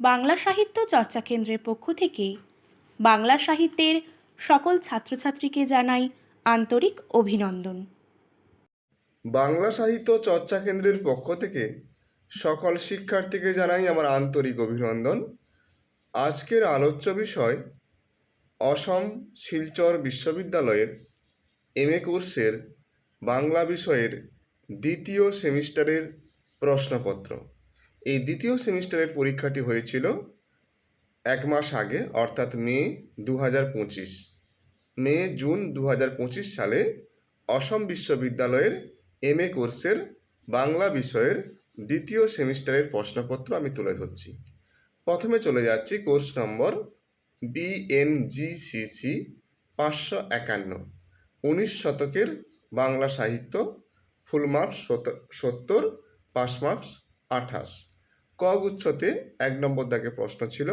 বাংলা সাহিত্য চর্চা কেন্দ্রের পক্ষ থেকে বাংলা সাহিত্যের সকল ছাত্রছাত্রীকে জানাই আন্তরিক অভিনন্দন। বাংলা সাহিত্য চর্চা কেন্দ্রের পক্ষ থেকে সকল শিক্ষার্থীকে জানাই আমার আন্তরিক অভিনন্দন। আজকের আলোচ্য বিষয় অসম শিলচর বিশ্ববিদ্যালয়ের এম এ কোর্সের বাংলা বিষয়ের দ্বিতীয় সেমিস্টারের প্রশ্নপত্র। এই দ্বিতীয় সেমিস্টারের পরীক্ষাটি হয়েছিল এক মাস আগে, অর্থাৎ মে দু হাজার পঁচিশ। মে জুন দু হাজার পঁচিশ সালে অসম বিশ্ববিদ্যালয়ের এম এ কোর্সের বাংলা বিষয়ের দ্বিতীয় সেমিস্টারের প্রশ্নপত্র আমি তুলে ধরছি। প্রথমে চলে যাচ্ছি কোর্স নম্বর বিএনজিসিসি পাঁচশো একান্ন। উনিশ শতকের বাংলা সাহিত্য, ফুল মার্কস সত্তর পাস মার্কস, আঠাশ। ক গুচ্ছতে এক নম্বর দাগে প্রশ্ন ছিল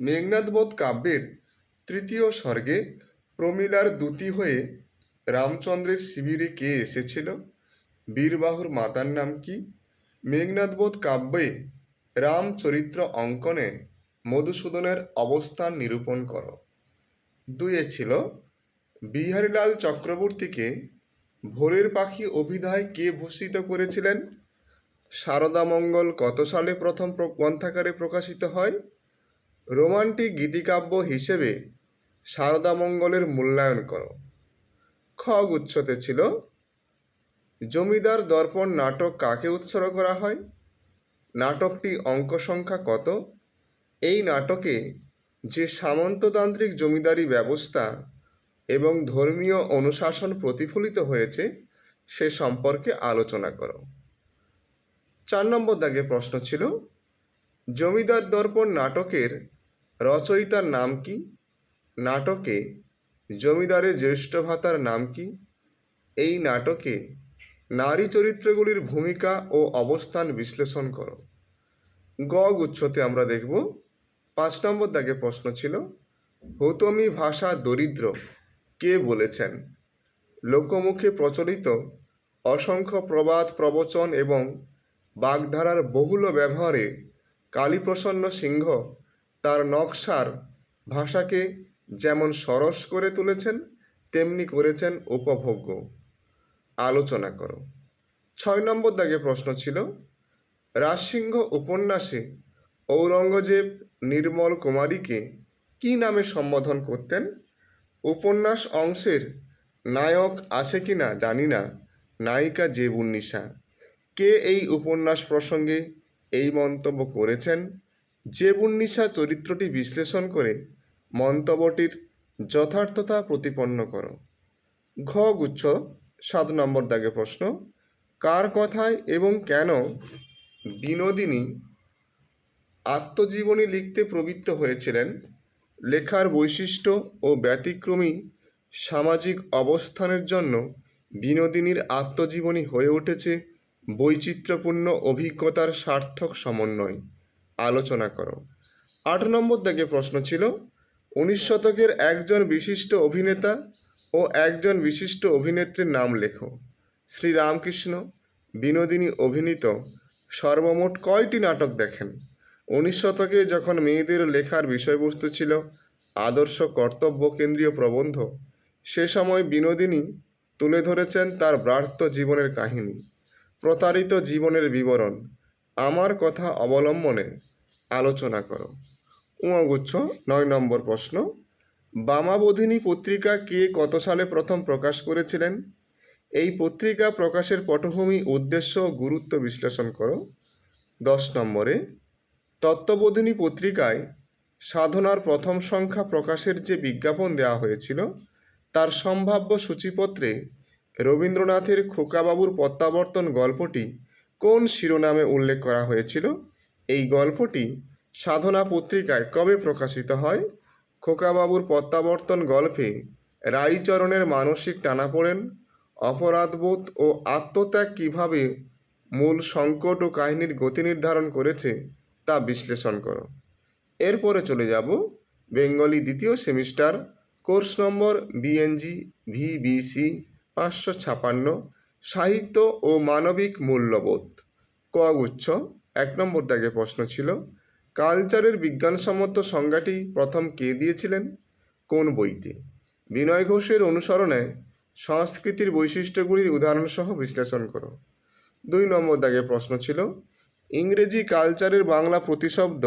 মেঘনাদবোধ কাব্যের তৃতীয় স্বর্গে প্রমিলার দূতি হয়ে রামচন্দ্রের শিবিরে কে এসেছিল? বীরবাহুর মাতার নাম কি? মেঘনাদবোধ কাব্যে রামচরিত্র অঙ্কনে মধুসূদনের অবস্থান নিরূপণ করো। দুয়ে ছিল, বিহারীলাল চক্রবর্তীকে ভোরের পাখি অভিধায় কে ভূষিত করেছিলেন? শারদামঙ্গল কত সালে প্রথম প্র- গ্রন্থাকারে প্রকাশিত হয়? রোমান্টিক গীতিকাব্য হিসেবে শারদামঙ্গলের মূল্যায়ন করো। খ গুচ্ছতে ছিল, জমিদার দর্পণ নাটক কাকে উৎসর্গ করা হয়? নাটকটি অঙ্ক সংখ্যা কত? এই নাটকে যে সামন্ততান্ত্রিক জমিদারি ব্যবস্থা এবং ধর্মীয় অনুশাসন প্রতিফলিত হয়েছে, সে সম্পর্কে আলোচনা করো। চার নম্বর দাগে প্রশ্ন ছিল, জমিদার দর্পণ নাটকের রচয়িতার নাম কি? নাটকে জমিদারের জ্যেষ্ঠ ভাতার নাম কি? এই নাটকে নারী চরিত্রগুলির ভূমিকা ও অবস্থান বিশ্লেষণ করো। গ গুচ্ছতে আমরা দেখব, পাঁচ নম্বর দাগে প্রশ্ন ছিল, হৌতমি ভাষা দরিদ্র কে বলেছেন? লোকমুখে প্রচলিত অসংখ্য প্রবাদ, প্রবচন এবং বাগধারার বহুল ব্যবহারে কালীপ্রসন্ন সিংহ তার নকশার ভাষাকে যেমন সরস করে তুলেছেন, তেমনি করেছেন উপভোগ্য। আলোচনা করো। ছয় নম্বর দাগে প্রশ্ন ছিল, রাজসিংহ উপন্যাসে ঔরঙ্গজেব নির্মল কুমারীকে কি নামে সম্বোধন করতেন? উপন্যাস অংশের নায়ক আছে কি না জানি না, নায়িকা জেবুন্নিশা। কে এই উপন্যাস প্রসঙ্গে এই মন্তব্য করেছেন? যে জেবুন্নিশা চরিত্রটি বিশ্লেষণ করে মন্তব্যটির যথার্থতা প্রতিপন্ন করো। ঘ গুচ্ছ, সাত নম্বর দাগে প্রশ্ন, কার কথায় এবং কেন বিনোদিনী আত্মজীবনী লিখতে প্রবৃত্ত হয়েছিলেন? লেখার বৈশিষ্ট্য ও ব্যতিক্রমী সামাজিক অবস্থানের জন্য বিনোদিনীর আত্মজীবনী হয়ে উঠেছে বৈচিত্র্যপূর্ণ অভিজ্ঞতার সার্থক সমন্বয়। আলোচনা করো। আট নম্বর দাগে প্রশ্ন ছিল, উনিশ শতকের একজন বিশিষ্ট অভিনেতা ও একজন বিশিষ্ট অভিনেত্রীর নাম লেখো। শ্রীরামকৃষ্ণ, বিনোদিনী অভিনীত সর্বমোট কয়টি নাটক দেখেন? উনিশ শতকে যখন মেয়েদের লেখার বিষয়বস্তু ছিল আদর্শ কর্তব্য কেন্দ্রীয় প্রবন্ধ, সে সময় বিনোদিনী তুলে ধরেছেন তার ব্রাত্য জীবনের কাহিনী। প্রতারিত জীবনের বিবরণ। আমার কথা অবলম্বনে আলোচনা করো। উমাগুচ্ছ, নয় নম্বর প্রশ্ন। বামাবোধিনী পত্রিকা কে কত সালে প্রথম প্রকাশ করেছিলেন? এই পত্রিকা প্রকাশের পটভূমি, উদ্দেশ্য গুরুত্ব বিশ্লেষণ করো। দশ নম্বরে, তত্ত্ববোধিনী পত্রিকায় সাধনার প্রথম সংখ্যা প্রকাশের যে বিজ্ঞাপন দেওয়া হয়েছিল, তার সম্ভাব্য সূচিপত্রে রবীন্দ্রনাথের খোকাবাবুর প্রত্যাবর্তন গল্পটি কোন শিরোনামে উল্লেখ করা হয়েছিল? এই গল্পটি সাধনা পত্রিকায় কবে প্রকাশিত হয়? খোকাবাবুর প্রত্যাবর্তন গল্পে রাইচরণের মানসিক টানাপোড়েন, অপরাধবোধ ও আত্মত্যাগ কীভাবে মূল সংকট ও কাহিনীর গতি নির্ধারণ করেছে তা বিশ্লেষণ করো। এরপরে চলে যাব বেঙ্গলি দ্বিতীয় semester, course number BNG VBC পাঁচশো ছাপান্ন সাহিত্য ও মানবিক মূল্যবোধ। ক গুচ্ছ এক নম্বর দাগে প্রশ্ন ছিল, কালচারের বিজ্ঞানসম্মত সংজ্ঞাটি প্রথম কে দিয়েছিলেন? কোন বইতে? বিনয় ঘোষের অনুসরণে সংস্কৃতির বৈশিষ্ট্যগুলির উদাহরণসহ বিশ্লেষণ করো। দুই নম্বর দাগে প্রশ্ন ছিল, ইংরেজি কালচারের বাংলা প্রতিশব্দ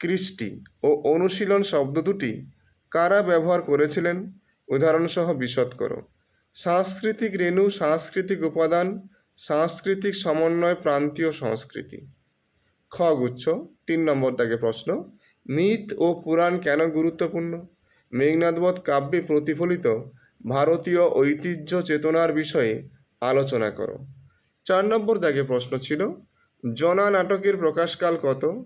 কৃষ্টি ও অনুশীলন শব্দ দুটি কারা ব্যবহার করেছিলেন? উদাহরণসহ বিশদ করো। সাংস্কৃতিক রেণু, সাংস্কৃতিক উপাদান, সাংস্কৃতিক সমন্বয়, প্রান্তীয় সংস্কৃতি। খ গুচ্ছ, তিন নম্বর দাগে প্রশ্ন। মিথ ও পুরাণ কেন গুরুত্বপূর্ণ? মেঘনাদবধ কাব্যে প্রতিফলিত ভারতীয় ঐতিহ্য চেতনার বিষয়ে আলোচনা করো। চার নম্বর দাগে প্রশ্ন ছিল, জনা নাটকের প্রকাশকাল কত?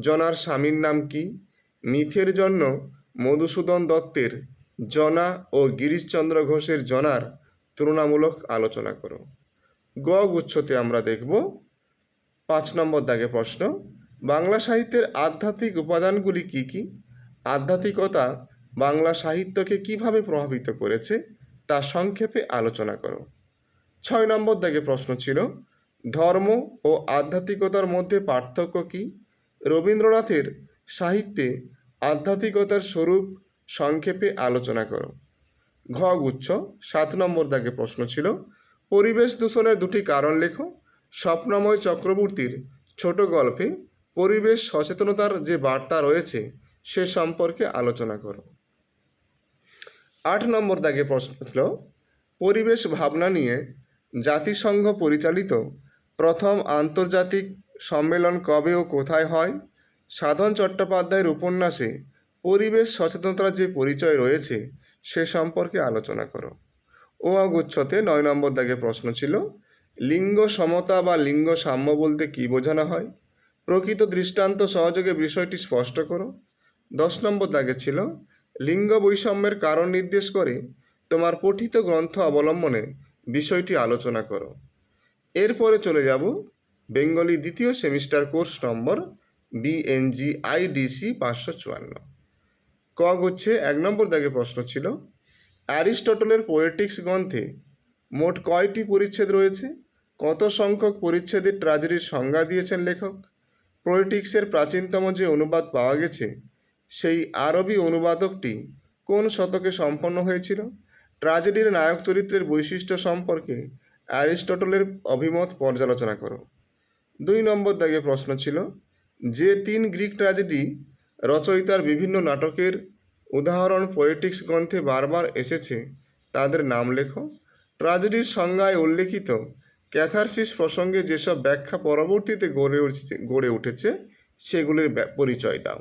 জনার স্বামীর নাম কি? মিথের জন্য মধুসূদন দত্তের জনা ও গিরিশচন্দ্র ঘোষের জনার তুলনামূলক আলোচনা করো। গ গুচ্ছতে আমরা দেখব পাঁচ নম্বর দাগে প্রশ্ন, বাংলা সাহিত্যের আধ্যাত্মিক উপাদানগুলি কি কি? আধ্যাত্মিকতা বাংলা সাহিত্যকে কীভাবে প্রভাবিত করেছে তা সংক্ষেপে আলোচনা করো। ছয় নম্বর দাগে প্রশ্ন ছিল, ধর্ম ও আধ্যাত্মিকতার মধ্যে পার্থক্য কি? রবীন্দ্রনাথের সাহিত্যে আধ্যাত্মিকতার স্বরূপ সংক্ষেপে আলোচনা করো। ঘ গুচ্ছ, সাত নম্বর দাগে প্রশ্ন ছিল, পরিবেশ দূষণের দুটি কারণ লেখো। স্বপ্নময় চক্রবর্তীর ছোট গল্পে পরিবেশ সচেতনতার যে বার্তা রয়েছে, সে সম্পর্কে আলোচনা করো। আট নম্বর দাগে প্রশ্ন ছিল, পরিবেশ ভাবনা নিয়ে জাতিসংঘ পরিচালিত প্রথম আন্তর্জাতিক সম্মেলন কবে ও কোথায় হয়? সাধন চট্টোপাধ্যায়ের উপন্যাসে পরিবেশ সচেতনতার যে পরিচয় রয়েছে, সে সম্পর্কে আলোচনা করো। ও অগুচ্ছতে নয় নম্বর দাগে প্রশ্ন ছিল, লিঙ্গ সমতা বা লিঙ্গ সাম্য বলতে কী বোঝানো হয়? প্রকৃত দৃষ্টান্ত সহযোগে বিষয়টি স্পষ্ট করো। দশ নম্বর দাগে ছিল, লিঙ্গ বৈষম্যের কারণ নির্দেশ করে তোমার পঠিত গ্রন্থ অবলম্বনে বিষয়টি আলোচনা করো। এরপরে চলে যাব বেঙ্গলি দ্বিতীয় semester course number BNG IDC পাঁচশো চুয়ান্ন। ক হচ্ছে, এক নম্বর দাগে প্রশ্ন ছিল, অ্যারিস্টটলের পোয়েটিক্স গ্রন্থে মোট কয়টি পরিচ্ছেদ রয়েছে? কত সংখ্যক পরিচ্ছেদে ট্রাজেডির সংজ্ঞা দিয়েছেন লেখক? পোয়েটিক্সের প্রাচীনতম যে অনুবাদ পাওয়া গেছে, সেই আরবি অনুবাদকটি কোন শতকে সম্পন্ন হয়েছিল? ট্রাজেডির নায়ক চরিত্রের বৈশিষ্ট্য সম্পর্কে অ্যারিস্টটলের অভিমত পর্যালোচনা করো। দুই নম্বর দাগে প্রশ্ন ছিল, যে তিন গ্রিক ট্র্যাজেডি রচয়িতার বিভিন্ন নাটকের উদাহরণ পোয়েটিক্স গ্রন্থে বারবার এসেছে। তাদের নাম লেখো। ট্র্যাজেডির সংজ্ঞায় উল্লেখিত ক্যাথারসিস প্রসঙ্গে যেসব ব্যাখ্যা পরবর্তীতে গড়ে উঠছে, গড়ে উঠেছে, সেগুলির পরিচয় দাও।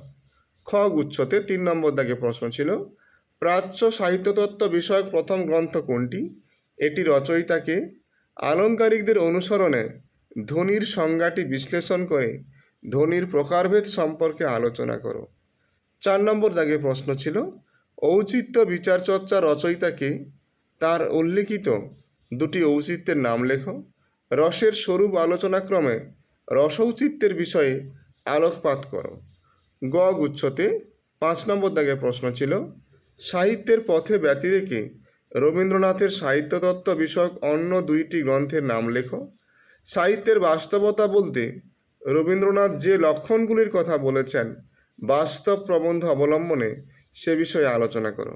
খ গুচ্ছতে তিন নম্বর দাগে প্রশ্ন ছিল, প্রাচ্য সাহিত্যতত্ত্ব বিষয়ক প্রথম গ্রন্থ কোনটি? এটি রচয়িতাকে আলংকারিকদের অনুসরণে ধ্বনির সংজ্ঞাটি বিশ্লেষণ করে ধ্বনির প্রকারভেদ সম্পর্কে আলোচনা করো। চার নম্বর দাগে প্রশ্ন ছিল, ঔচিত্য বিচারচর্চা রচয়িতাকে তার উল্লিখিত দুটি ঔচিত্যের নাম লেখো। রসের স্বরূপ আলোচনাক্রমে রসৌচিত্যের বিষয়ে আলোকপাত করো। গ গুচ্ছতে পাঁচ নম্বর দাগে প্রশ্ন ছিল, সাহিত্যের পথে ব্যতি রেখে রবীন্দ্রনাথের সাহিত্যতত্ত্ব বিষয়ক অন্য দুইটি গ্রন্থের নাম লেখো। সাহিত্যের বাস্তবতা বলতে রবীন্দ্রনাথ যে লক্ষণগুলির কথা বলেছেন, বাস্তব প্রবন্ধ অবলম্বনে সে বিষয়ে আলোচনা করো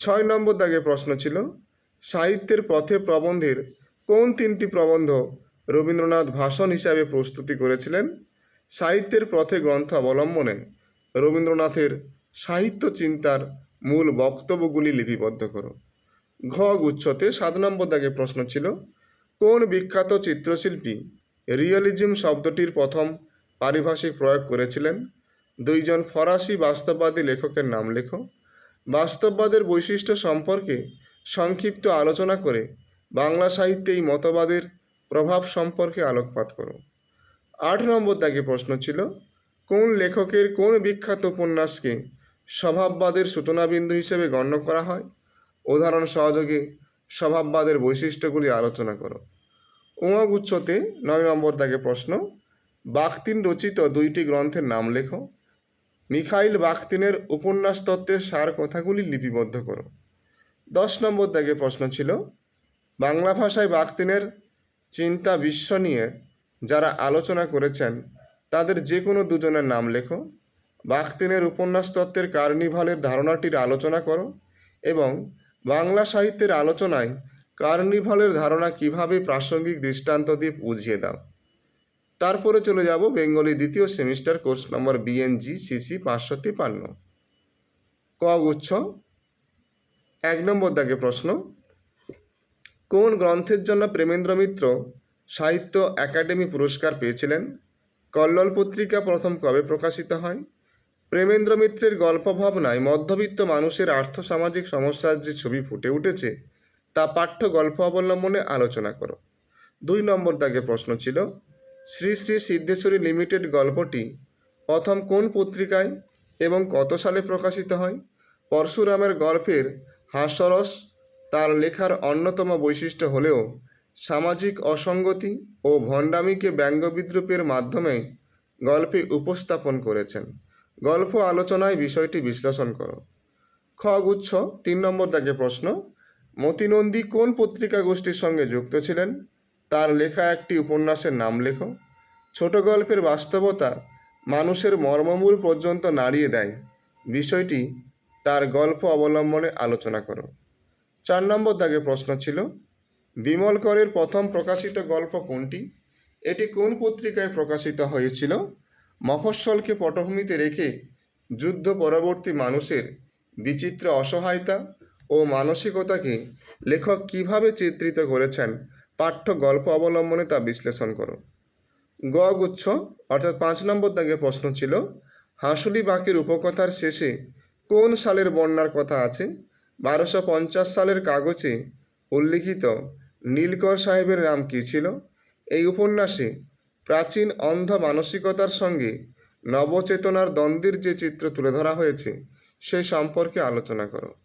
ছয় নম্বর দাগে প্রশ্ন ছিল, সাহিত্যের পথে প্রবন্ধের কোন তিনটি প্রবন্ধ রবীন্দ্রনাথ ভাষণ হিসাবে প্রস্তুতি করেছিলেন? সাহিত্যের পথে গ্রন্থ অবলম্বনে রবীন্দ্রনাথের সাহিত্য চিন্তার মূল বক্তব্যগুলি লিপিবদ্ধ করো ঘ গুচ্ছতে সাত নম্বর দাগে প্রশ্ন ছিল, কোন বিখ্যাত চিত্রশিল্পী রিয়েলিজম শব্দটির প্রথম পারিভাষিক প্রয়োগ করেছিলেন। দুইজন ফরাসি বাস্তববাদী লেখকের নাম লেখো। বাস্তববাদের বৈশিষ্ট্য সম্পর্কে সংক্ষিপ্ত আলোচনা করে বাংলা সাহিত্যে এই মতবাদের প্রভাব সম্পর্কে আলোকপাত করো। আট নম্বর দাগে প্রশ্ন ছিল, কোন লেখকের কোন বিখ্যাত উপন্যাসকে স্বভাববাদের সূচনাবিন্দু হিসেবে গণ্য করা হয়? উদাহরণ সহযোগে স্বভাববাদের বৈশিষ্ট্যগুলি আলোচনা করো। উমাগুচ্ছতে নয় নম্বর দাগে প্রশ্ন, বাখতিন রচিত দুইটি গ্রন্থের নাম লেখো। মিখাইল বাখতিনের উপন্যাস তত্ত্বের সার কথাগুলি লিপিবদ্ধ করো। দশ নম্বর দাগে প্রশ্ন ছিল, বাংলা ভাষায় বাখতিনের চিন্তা বিশ্ব নিয়ে যারা আলোচনা করেছেন, তাদের যে কোনো দুজনের নাম লেখো। বাখতিনের উপন্যাস তত্ত্বের কার্নিভালের ধারণাটির আলোচনা করো এবং বাংলা সাহিত্যের আলোচনায় কার্নিভালের ধারণা কীভাবে প্রাসঙ্গিক দৃষ্টান্ত দিয়ে বুঝিয়ে দাও। তারপরে চলে যাব বেঙ্গলি দ্বিতীয় semester course number BNG CC পাঁচশো তিপান্ন। ক গুচ্ছ? এক নম্বর দাগে প্রশ্ন। কোন গ্রন্থের জন্য প্রেমেন্দ্র মিত্র সাহিত্য একাডেমি পুরস্কার পেয়েছিলেন? কল্লোল পত্রিকা প্রথম কবে প্রকাশিত হয়? প্রেমেন্দ্র মিত্রের গল্প ভাবনায় মধ্যবিত্ত মানুষের আর্থসামাজিক সমস্যার যে ছবি ফুটে উঠেছে তা পাঠ্য গল্প অবলম্বনে আলোচনা করো। দুই নম্বর দাগে প্রশ্ন ছিল, শ্রী শ্রী সিদ্ধেশ্বরী লিমিটেড গল্পটি প্রথম কোন পত্রিকায় এবং কত সালে প্রকাশিত হয়? পরশুরামের গল্পের হাস্যরস তার লেখার অন্যতম বৈশিষ্ট্য হলেও সামাজিক অসঙ্গতি ও ভণ্ডামিকে ব্যঙ্গ বিদ্রুপের মাধ্যমে গল্পে উপস্থাপন করেছেন। গল্প আলোচনায় বিষয়টি বিশ্লেষণ করো। খ গুচ্ছ, তিন নম্বর দাগে প্রশ্ন মতিনন্দী কোন পত্রিকা গোষ্ঠীর সঙ্গে যুক্ত ছিলেন? তার লেখা একটি উপন্যাসের নাম লেখো। ছোট গল্পের বাস্তবতা মানুষের মর্মমূল পর্যন্ত নাড়িয়ে দেয়। বিষয়টি তার গল্প অবলম্বনে আলোচনা করো। চার নম্বর দাগে প্রশ্ন ছিল, বিমল করের প্রথম প্রকাশিত গল্প কোনটি? এটি কোন পত্রিকায় প্রকাশিত হয়েছিল? মফস্বলকে পটভূমিতে রেখে যুদ্ধ পরবর্তী মানুষের বিচিত্র অসহায়তা ও মানসিকতাকে লেখক কীভাবে চিত্রিত করেছেন? পাঠ্য গল্প অবলম্বনে তা বিশ্লেষণ করো গ গুচ্ছ, অর্থাৎ পাঁচ নম্বর দাগে প্রশ্ন ছিল, হাঁসুলি বাঁকের উপকথার শেষে কোন সালের বন্যার কথা আছে? বারোশো পঞ্চাশ সালের কাগজে উল্লিখিত নীলকর সাহেবের নাম কী ছিল? এই উপন্যাসে প্রাচীন অন্ধ মানসিকতার সঙ্গে নবচেতনার দ্বন্দ্বের যে চিত্র তুলে ধরা হয়েছে, সে সম্পর্কে আলোচনা করো।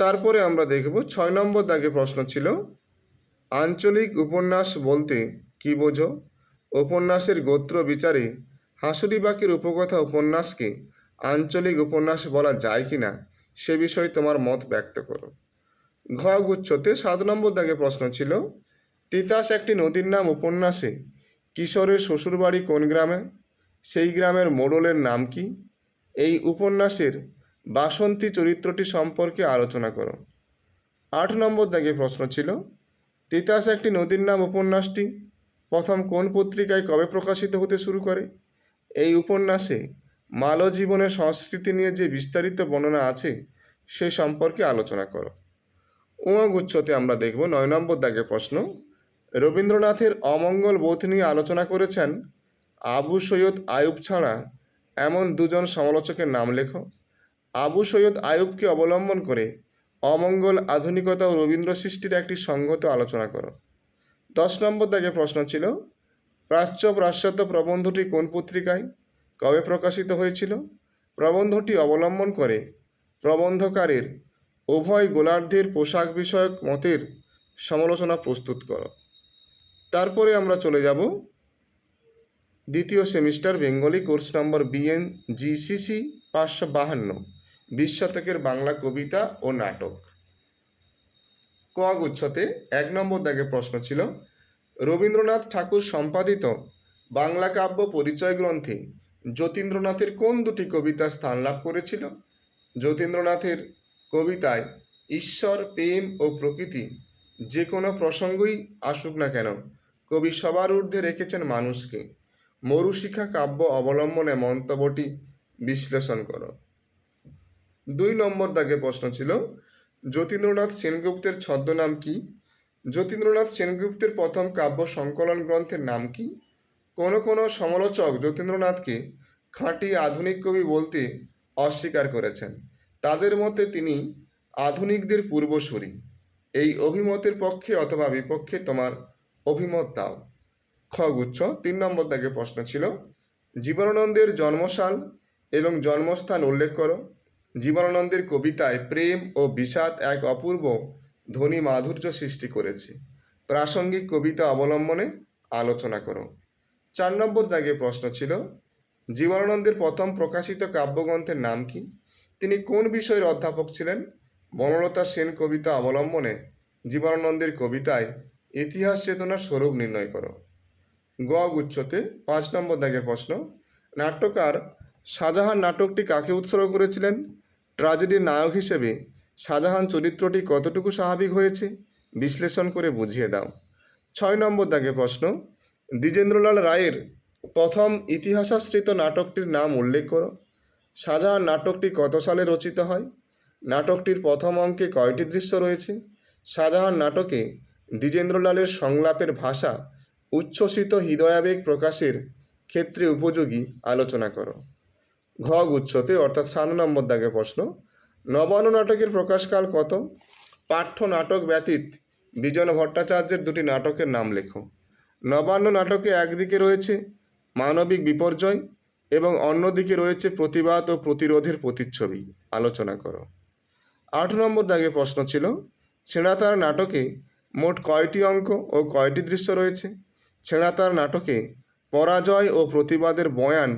তারপরে আমরা দেখব ছয় নম্বর দাগে প্রশ্ন ছিল, আঞ্চলিক উপন্যাস বলতে কি বোঝো? উপন্যাসের গোত্র বিচারে হাঁসুরিবাকের উপকথা উপন্যাসকে আঞ্চলিক উপন্যাস বলা যায় কি না সে বিষয়ে তোমার মত ব্যক্ত করো। ঘ গুচ্ছতে সাত নম্বর দাগে প্রশ্ন ছিল, তিতাস একটি নদীর নাম উপন্যাসে কিশোরের শ্বশুরবাড়ি কোন গ্রামে? সেই গ্রামের মোড়লের নাম কি? এই উপন্যাসের বাসন্তী চরিত্রটি সম্পর্কে আলোচনা করো। আট নম্বর দাগে প্রশ্ন ছিল, তিতাস একটি নদীর নাম উপন্যাসটি, প্রথম কোন পত্রিকায় কবে প্রকাশিত হতে শুরু করে? এই উপন্যাসে মালব জীবনের সংস্কৃতি নিয়ে যে বিস্তারিত বর্ণনা আছে, সে সম্পর্কে আলোচনা করো। উমাগুচ্ছতে আমরা দেখব নয় নম্বর দাগে প্রশ্ন, রবীন্দ্রনাথের অমঙ্গল বোধ নিয়ে আলোচনা করেছেন আবু সৈয়দ আয়ুব ছাড়া এমন দুজন সমালোচকের নাম লেখো। আবু সৈয়দ আয়ুবকে অবলম্বন করে অমঙ্গল আধুনিকতা ও রবীন্দ্র সৃষ্টির একটি সংগত আলোচনা করো। দশ নম্বর দাগে প্রশ্ন ছিল প্রাচ্য পাশ্চাত্য প্রবন্ধটি কোন পত্রিকায়, কবে প্রকাশিত হয়েছিল? প্রবন্ধটি অবলম্বন করে প্রবন্ধকারের উভয় গোলার্ধের পোশাক বিষয়ক মতের সমালোচনা প্রস্তুত করো। তারপরে আমরা চলে যাব দ্বিতীয় semester Bengali course number BN GCC পাঁচশো বাহান্ন। বিশ শতকের বাংলা কবিতা ও নাটক। ক গুচ্ছতে এক নম্বর দাগে প্রশ্ন ছিল, রবীন্দ্রনাথ ঠাকুর সম্পাদিত বাংলা কাব্য পরিচয় গ্রন্থে যতীন্দ্রনাথের কোন দুটি কবিতা স্থান লাভ করেছিল? যতীন্দ্রনাথের কবিতায় ঈশ্বর, প্রেম ও প্রকৃতি যে কোনো প্রসঙ্গই আসুক না কেন, কবি সবার ঊর্ধ্বে রেখেছেন মানুষকে। মরুশিখা কাব্য অবলম্বনে মন্তব্যটি বিশ্লেষণ করো। দুই নম্বর দাগে প্রশ্ন ছিল, যতীন্দ্রনাথ সেনগুপ্তের ছদ্মনাম কি? যতীন্দ্রনাথ সেনগুপ্তের প্রথম কাব্য সংকলন গ্রন্থের নাম কি? কোনো কোনো সমালোচক যতীন্দ্রনাথকে খাঁটি আধুনিক কবি বলতে অস্বীকার করেছেন। তাদের মতে তিনি আধুনিকদের পূর্বসূরি। এই অভিমতের পক্ষে অথবা বিপক্ষে তোমার অভিমত দাও। খগুচ্ছ তিন নম্বর দাগে প্রশ্ন ছিল, জীবনানন্দের জন্মসাল এবং জন্মস্থান উল্লেখ করো। জীবনানন্দের কবিতায় প্রেম ও বিষাদ এক অপূর্ব ধ্বনি মাধুর্য সৃষ্টি করেছে। প্রাসঙ্গিক কবিতা অবলম্বনে আলোচনা করো। চার নম্বর দাগে প্রশ্ন ছিল, জীবনানন্দের প্রথম প্রকাশিত কাব্যগ্রন্থের নাম কি? তিনি কোন বিষয়ের অধ্যাপক ছিলেন? বনলতা সেন কবিতা অবলম্বনে জীবনানন্দের কবিতায় ইতিহাস চেতনার স্বরূপ নির্ণয় করো। গ গুচ্ছতে পাঁচ নম্বর দাগের প্রশ্ন, নাট্যকার শাহজাহান নাটকটি কাকে উৎসর্গ করেছিলেন? ট্র্যাজেডির নায়ক হিসেবে শাহজাহান চরিত্রটি কতটুকু স্বাভাবিক হয়েছে, বিশ্লেষণ করে বুঝিয়ে দাও। ছয় নম্বর দাগে প্রশ্ন, দ্বিজেন্দ্রলাল রায়ের প্রথম ইতিহাসাশ্রিত নাটকটির নাম উল্লেখ করো। শাহজাহান নাটকটি কত সালে রচিত হয়? নাটকটির প্রথম অঙ্কে কয়টি দৃশ্য রয়েছে? শাহজাহান নাটকে দ্বিজেন্দ্রলালের সংলাপের ভাষা উচ্ছ্বসিত হৃদয়াবেগ প্রকাশের ক্ষেত্রে উপযোগী আলোচনা করো। ঘ গুচ্ছতে অর্থাৎ সাত নম্বর দাগে প্রশ্ন, নবান্ন নাটকের প্রকাশকাল কত? পাঠ্য নাটক ব্যতীত বিজন ভট্টাচার্যের দুটি নাটকের নাম লেখো। নবান্ন নাটকে একদিকে রয়েছে মানবিক বিপর্যয় এবং অন্যদিকে রয়েছে প্রতিবাদ ও প্রতিরোধের প্রতিচ্ছবি। আলোচনা করো। আট নম্বর দাগে প্রশ্ন ছিল, ছেঁড়াতার নাটকে মোট কয়টি অঙ্ক ও কয়টি দৃশ্য রয়েছে? ছেঁড়াতার নাটকে পরাজয় ও প্রতিবাদের বয়ান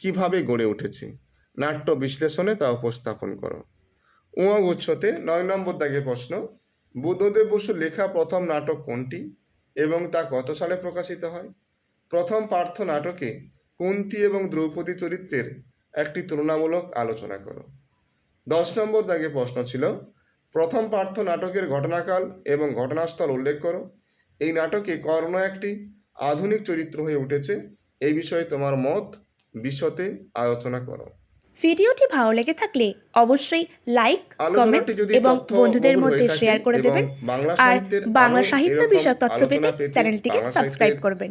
কীভাবে গড়ে উঠেছে? নাট্য বিশ্লেষণে তা উপস্থাপন করো। উঁ গুচ্ছতে নয় নম্বর দাগে প্রশ্ন, বুদ্ধদেব বসু লেখা প্রথম নাটক কোনটি এবং তা কত সালে প্রকাশিত হয়? প্রথম পার্থ নাটকে কুন্তি এবং দ্রৌপদী চরিত্রের একটি তুলনামূলক আলোচনা করো। দশ নম্বর দাগে প্রশ্ন ছিল, প্রথম পার্থ নাটকের ঘটনাকাল এবং ঘটনাস্থল উল্লেখ করো। এই নাটকে কর্ণ একটি আধুনিক চরিত্র হয়ে উঠেছে। এই বিষয়ে তোমার মত বিশদে আলোচনা করো। ভিডিওটি ভালো লেগে থাকলে অবশ্যই লাইক কমেন্ট এবং বন্ধুদের মধ্যে শেয়ার করে দেবেন। আর বাংলা সাহিত্য বিষয়ক তথ্য পেতে চ্যানেলটিকে সাবস্ক্রাইব করবেন।